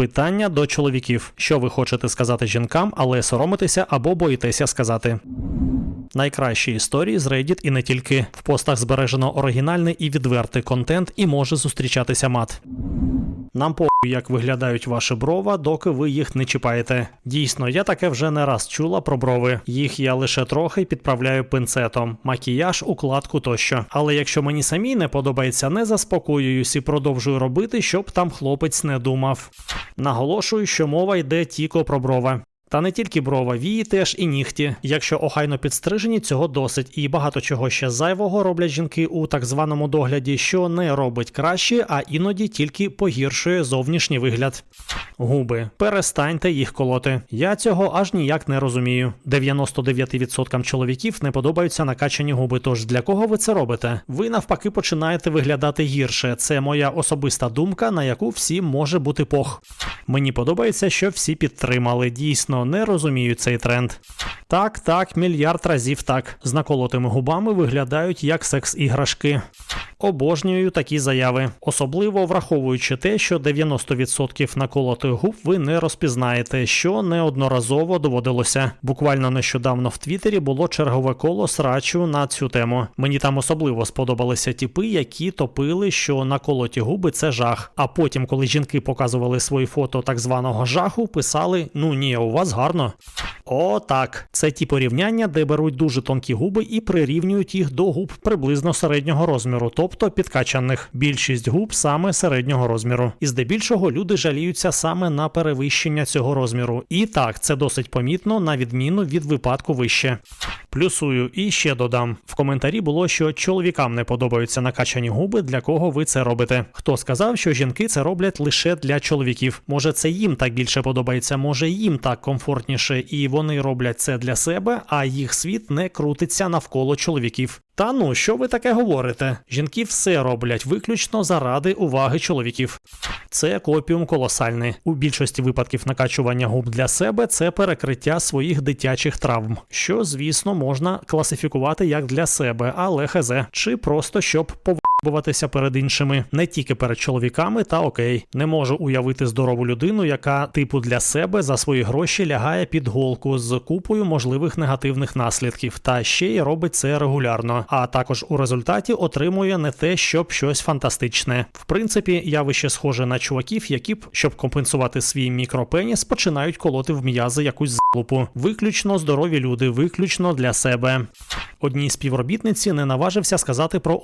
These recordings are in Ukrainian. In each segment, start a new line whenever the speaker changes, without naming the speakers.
Питання до чоловіків: що ви хочете сказати жінкам, але соромитеся або боїтеся сказати. Найкращі історії з Reddit і не тільки. В постах збережено оригінальний і відвертий контент і може зустрічатися мат. Нам по як виглядають ваші брова, доки ви їх не чіпаєте. Дійсно, я таке вже не раз чула про брови. Їх я лише трохи підправляю пинцетом, макіяж, укладку тощо. Але якщо мені самі не подобається, не заспокоююсь і продовжую робити, щоб там хлопець не думав. Наголошую, що мова йде тільки про брови. Та не тільки брова, вії теж і нігті. Якщо охайно підстрижені, цього досить, і багато чого ще зайвого роблять жінки у так званому догляді, що не робить краще, а іноді тільки погіршує зовнішній вигляд. Губи. Перестаньте їх колоти. Я цього аж ніяк не розумію. 99% чоловіків не подобаються накачані губи. Тож для кого ви це робите? Ви навпаки починаєте виглядати гірше. Це моя особиста думка, на яку всім може бути пох. Мені подобається, що всі підтримали. Дійсно, не розумію цей тренд. Так, так, мільярд разів так. З наколотими губами виглядають як секс-іграшки. Обожнюю такі заяви, особливо враховуючи те, що 90% наколотих губ ви не розпізнаєте, що неодноразово доводилося. Буквально нещодавно в Твіттері було чергове коло срачу на цю тему. Мені там особливо сподобалися тіпи, які топили, що наколоті губи це жах. А потім, коли жінки показували свої фото так званого жаху, писали: Ну ні, у вас гарно. О, так. Це ті порівняння, де беруть дуже тонкі губи і прирівнюють їх до губ приблизно середнього розміру, тобто підкачаних. Більшість губ саме середнього розміру. І здебільшого люди жаліються саме на перевищення цього розміру. І так, це досить помітно, на відміну від випадку вище. Плюсую і ще додам. В коментарі було, що чоловікам не подобаються накачані губи, для кого ви це робите. Хто сказав, що жінки це роблять лише для чоловіків? Може, це їм так більше подобається, може їм так комфортніше, і вони роблять це для себе, а їх світ не крутиться навколо чоловіків. Та ну, що ви таке говорите? Жінки все роблять виключно заради уваги чоловіків. Це копіум колосальний. У більшості випадків накачування губ для себе це перекриття своїх дитячих травм, що, звісно, можна класифікувати як для себе, але хезе, чи просто щоб повбуватися перед іншими, не тільки перед чоловіками, та окей. Не можу уявити здорову людину, яка типу для себе за свої гроші лягає під голку з купою можливих негативних наслідків, та ще й робить це регулярно. А також у результаті отримує не те, щоб щось фантастичне. В принципі, явище схоже на чуваків, які б, щоб компенсувати свій мікропеніс, починають колоти в м'язи якусь залупу. Виключно здорові люди, виключно для себе. Одній співробітниці не наважився сказати про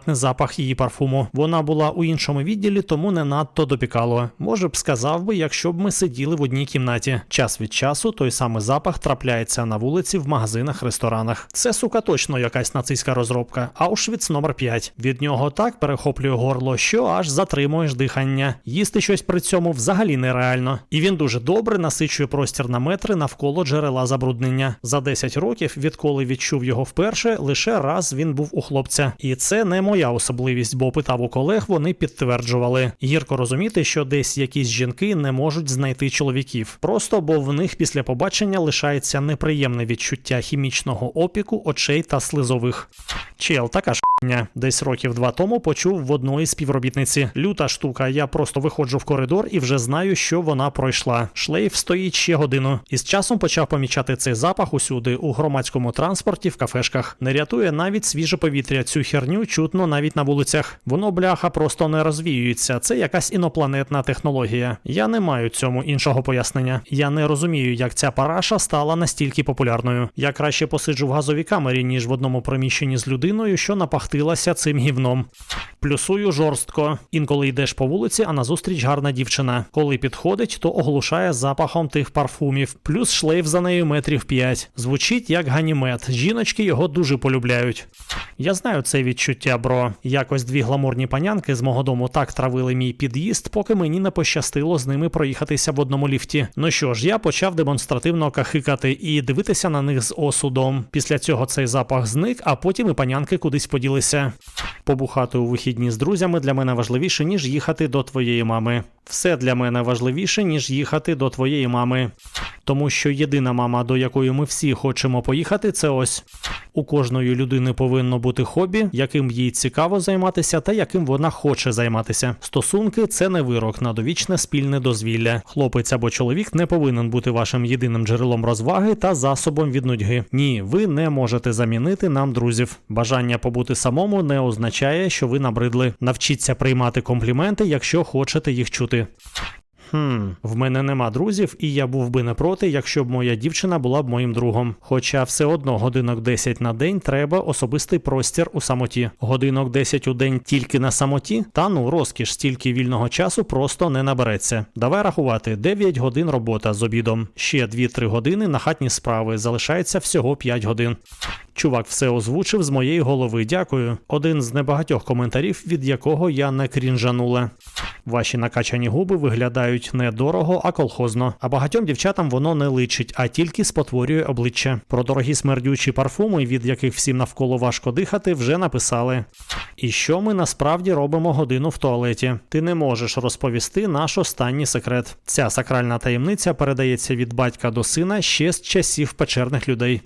отрутохімікатний запах її парфуму. Вона була у іншому відділі, тому не надто допікало. Може б сказав би, якщо б ми сиділи в одній кімнаті. Час від часу той самий запах трапляється на вулиці, в магазинах, ресторанах. Це сука точно якась нацистська розробка. Аушвіц номер 5 Від нього так перехоплює горло, що аж затримуєш дихання. Їсти щось при цьому взагалі нереально. І він дуже добре насичує простір на метри навколо джерела забруднення. За 10 років, відколи відчув його вперше, лише раз він був у хлопця. І це не моя особливість, бо питав у колег, вони підтверджували. Гірко розуміти, що десь якісь жінки не можуть знайти чоловіків, просто бо в них після побачення лишається неприємне відчуття хімічного опіку, очей та слизових. Чел, така ж хуйня. Десь років два тому почув в одної співробітниці. Люта штука, я просто виходжу в коридор і вже знаю, що вона пройшла. Шлейф стоїть ще годину. І з часом почав помічати цей запах усюди, у громадському транспорті, в кафешках. Не рятує навіть свіже повітря. Цю херню чутно навіть на вулицях. Воно бляха просто не розвіюється. Це якась інопланетна технологія. Я не маю цьому іншого пояснення. Я не розумію, як ця параша стала настільки популярною. Я краще посиджу в газовій камері, ніж в одному приміщенні з людиною, що напахтилася цим гівном. Плюсую жорстко. Інколи йдеш по вулиці, а назустріч гарна дівчина. Коли підходить, то оглушає запахом тих парфумів. Плюс шлейф за нею метрів 5. Звучить як ганімет. Жіночки його дуже полюбляють. Я знаю це відчуття, бро. Якось дві гламурні панянки з мого дому так травили мій під'їзд, поки мені не пощастило з ними проїхатися в одному ліфті. Ну що ж, я почав демонстративно кахикати і дивитися на них з осудом. Після цього цей запах зник, а потім і панянки кудись поділися. Побухати у вихідні з друзями для мене важливіше, ніж їхати до твоєї мами. Все для мене важливіше, ніж їхати до твоєї мами. Тому що єдина мама, до якої ми всі хочемо поїхати, це ось. У кожної людини повинно бути хобі, яким їй цікаво займатися та яким вона хоче займатися. Стосунки це не вирок на довічне спільне дозвілля. Хлопець або чоловік не повинен бути вашим єдиним джерелом розваги та засобом від нудьги. Ні, ви не можете замінити нам друзів. Бажання побути самому не означає, що ви набридли. Навчіться приймати компліменти, якщо хочете їх чути. you. Хм, в мене нема друзів, і я був би не проти, якщо б моя дівчина була б моїм другом. Хоча все одно годинок 10 на день треба особистий простір у самоті. Годинок 10 у день тільки на самоті, та ну розкіш, стільки вільного часу просто не набереться. Давай рахувати 9 годин робота з обідом. Ще 2-3 години на хатні справи. Залишається всього 5 годин. Чувак все озвучив з моєї голови. Дякую. Один з небагатьох коментарів, від якого я не крінжанула. Ваші накачані губи виглядають не дорого, а колхозно. А багатьом дівчатам воно не личить, а тільки спотворює обличчя. Про дорогі смердючі парфуми, від яких всім навколо важко дихати, вже написали. І що ми насправді робимо годину в туалеті? Ти не можеш розповісти наш останній секрет. Ця сакральна таємниця передається від батька до сина ще з часів печерних людей.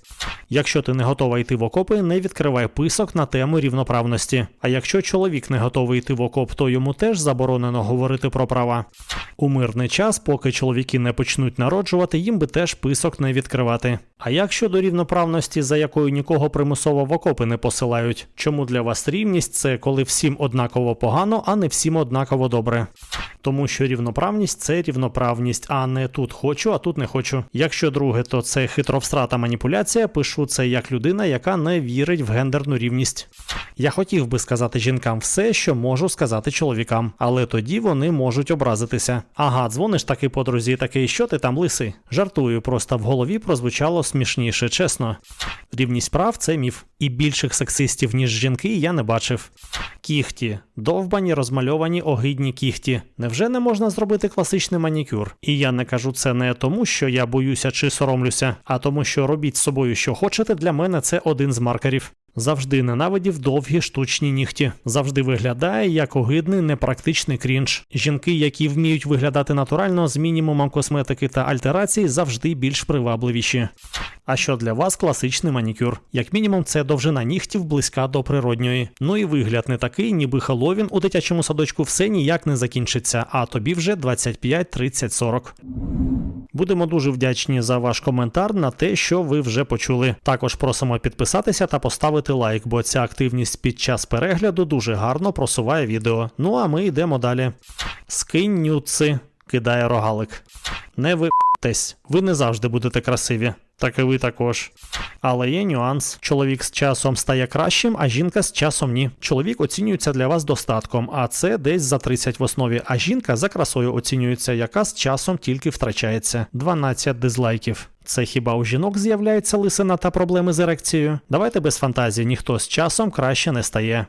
Якщо ти не готова йти в окопи, не відкривай писок на тему рівноправності. А якщо чоловік не готовий йти в окоп, то йому теж заборонено говорити про права. У мирний час, поки чоловіки не почнуть народжувати, їм би теж писок не відкривати. А як щодо рівноправності, за якою нікого примусово в окопи не посилають? Чому для вас рівність це коли всім однаково погано, а не всім однаково добре? Тому що рівноправність це рівноправність, а не тут хочу, а тут не хочу. Якщо друге, то це хитровстрата маніпуляція. Пишу це як людина, яка не вірить в гендерну рівність. Я хотів би сказати жінкам все, що можу сказати чоловікам, але тоді вони можуть образитися. Ага, дзвониш таки подрузі, такий, що ти там лисий? Жартую, просто в голові прозвучало смішніше, чесно. Рівність прав це міф. І більших сексистів, ніж жінки, я не бачив. Кіхті, довбані, розмальовані огидні кіхті. Невже не можна зробити класичний манікюр? І я не кажу це не тому, що я боюся чи соромлюся, а тому, що робіть з собою, що хочете, для мене це один з маркерів. Завжди ненавидів довгі штучні нігті. Завжди виглядає як огидний непрактичний крінж. Жінки, які вміють виглядати натурально з мінімумом косметики та альтерації, завжди більш привабливіші. А що для вас класичний манікюр? Як мінімум, це довжина нігтів близька до природньої. Ну і вигляд не такий, ніби Хеллоуін у дитячому садочку все ніяк не закінчиться, а тобі вже 25, 30, 40. Будемо дуже вдячні за ваш коментар на те, що ви вже почули. Також просимо підписатися та поставити лайк, бо ця активність під час перегляду дуже гарно просуває відео. Ну а ми йдемо далі. Скинь нюци, кидає рогалик. Не ви**тесь, ви не завжди будете красиві. Так і ви також. Але є нюанс: чоловік з часом стає кращим, а жінка з часом ні. Чоловік оцінюється для вас достатком, а це десь за 30 в основі. А жінка за красою оцінюється, яка з часом тільки втрачається. 12 дизлайків. Це хіба у жінок з'являється лисина та проблеми з ерекцією? Давайте без фантазії, ніхто з часом краще не стає.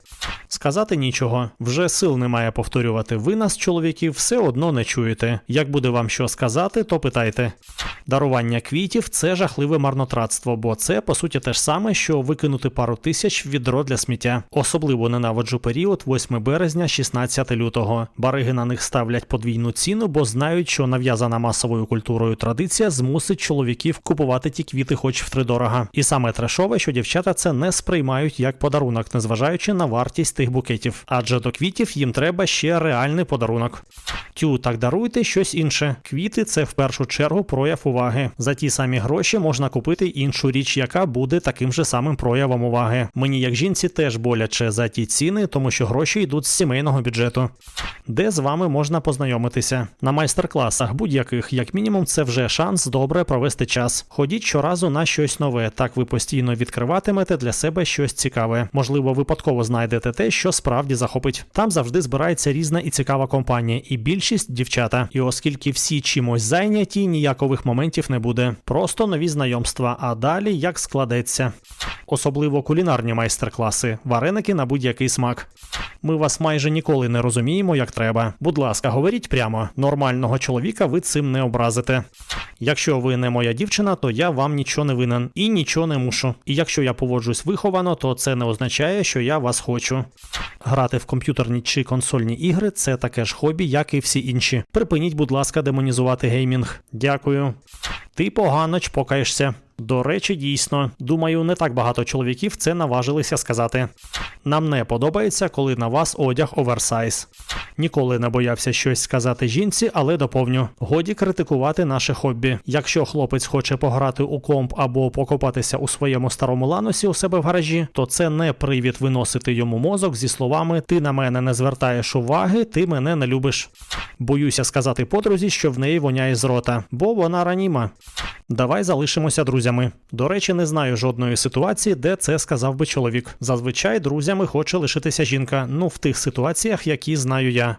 Сказати нічого, вже сил немає повторювати. Ви нас, чоловіків, все одно не чуєте. Як буде вам що сказати, то питайте. Дарування квітів це жахливе марнотратство, бо це по суті те ж саме, що викинути пару тисяч в відро для сміття. Особливо ненавиджу період 8 березня, 16 лютого. Бариги на них ставлять подвійну ціну, бо знають, що нав'язана масовою культурою традиція змусить чоловіків купувати ті квіти, хоч втридорога. І саме трешове, що дівчата це не сприймають як подарунок, незважаючи на вартість тих букетів. Адже до квітів їм треба ще реальний подарунок. Тю, так даруйте щось інше. Квіти це в першу чергу прояв уваги. За ті самі гроші можна купити іншу річ, яка буде таким же самим проявом уваги. Мені, як жінці, теж боляче за ті ціни, тому що гроші йдуть з сімейного бюджету. Де з вами можна познайомитися? На майстер-класах будь-яких, як мінімум, це вже шанс добре провести час. Ходіть щоразу на щось нове, так ви постійно відкриватимете для себе щось цікаве. Можливо, випадково знайдете те, що справді захопить. Там завжди збирається різна і цікава компанія, і більшість дівчата. І оскільки всі чимось зайняті, ніякових моментів не буде. Просто нові знайомства, а далі як складеться. Особливо кулінарні майстер-класи, вареники на будь-який смак. Ми вас майже ніколи не розуміємо, як треба. Будь ласка, говоріть прямо. Нормального чоловіка ви цим не образите. Якщо ви не моя дівчина, то я вам нічого не винен і нічого не мушу. І якщо я поводжусь виховано, то це не означає, що я вас хочу. Грати в комп'ютерні чи консольні ігри це таке ж хобі, як і всі інші. Припиніть, будь ласка, демонізувати геймінг. Дякую. Ти погано чпокаєшся. До речі, дійсно, думаю, не так багато чоловіків це наважилися сказати. Нам не подобається, коли на вас одяг оверсайз. Ніколи не боявся щось сказати жінці, але доповню: годі критикувати наше хобі. Якщо хлопець хоче пограти у комп або покопатися у своєму старому ланосі у себе в гаражі, то це не привід виносити йому мозок зі словами Ти на мене не звертаєш уваги, ти мене не любиш. Боюся сказати подрузі, що в неї воняє з рота, бо вона раніма. Давай залишимося друзями. До речі, не знаю жодної ситуації, де це сказав би чоловік. Зазвичай друзями хоче лишитися жінка. Ну в тих ситуаціях, які знаю я.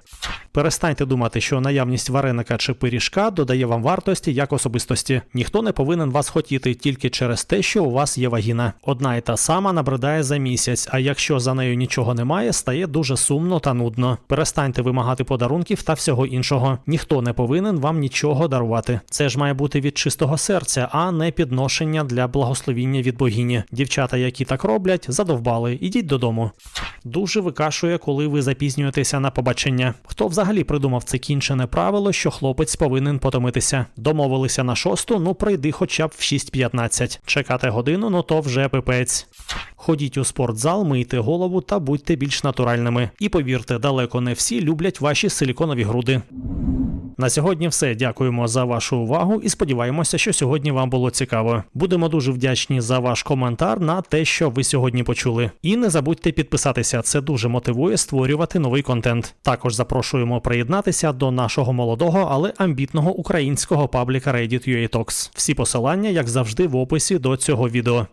Перестаньте думати, що наявність вареника чи пиріжка додає вам вартості як особистості. Ніхто не повинен вас хотіти тільки через те, що у вас є вагіна. Одна і та сама набридає за місяць, а якщо за нею нічого немає, стає дуже сумно та нудно. Перестаньте вимагати подарунків та всього іншого. Ніхто не повинен вам нічого дарувати. Це ж має бути від чистого серця, а не підношення для благословіння від богині. Дівчата, які так роблять, задовбали. Ідіть додому. Дуже викашує, коли ви запізнюєтеся на побачення. Хто взагалі придумав це кінчене правило, що хлопець повинен потомитися? Домовилися на шосту, ну прийди хоча б в 6.15. Чекати годину, ну то вже пипець. Ходіть у спортзал, мийте голову та будьте більш натуральними. І повірте, далеко не всі люблять ваші силіконові груди. На сьогодні все. Дякуємо за вашу увагу і сподіваємося, що сьогодні вам було цікаво. Будемо дуже вдячні за ваш коментар на те, що ви сьогодні почули. І не забудьте підписатися, це дуже мотивує створювати новий контент. Також запрошуємо приєднатися до нашого молодого, але амбітного українського пабліка Reddit UA Talks. Всі посилання, як завжди, в описі до цього відео.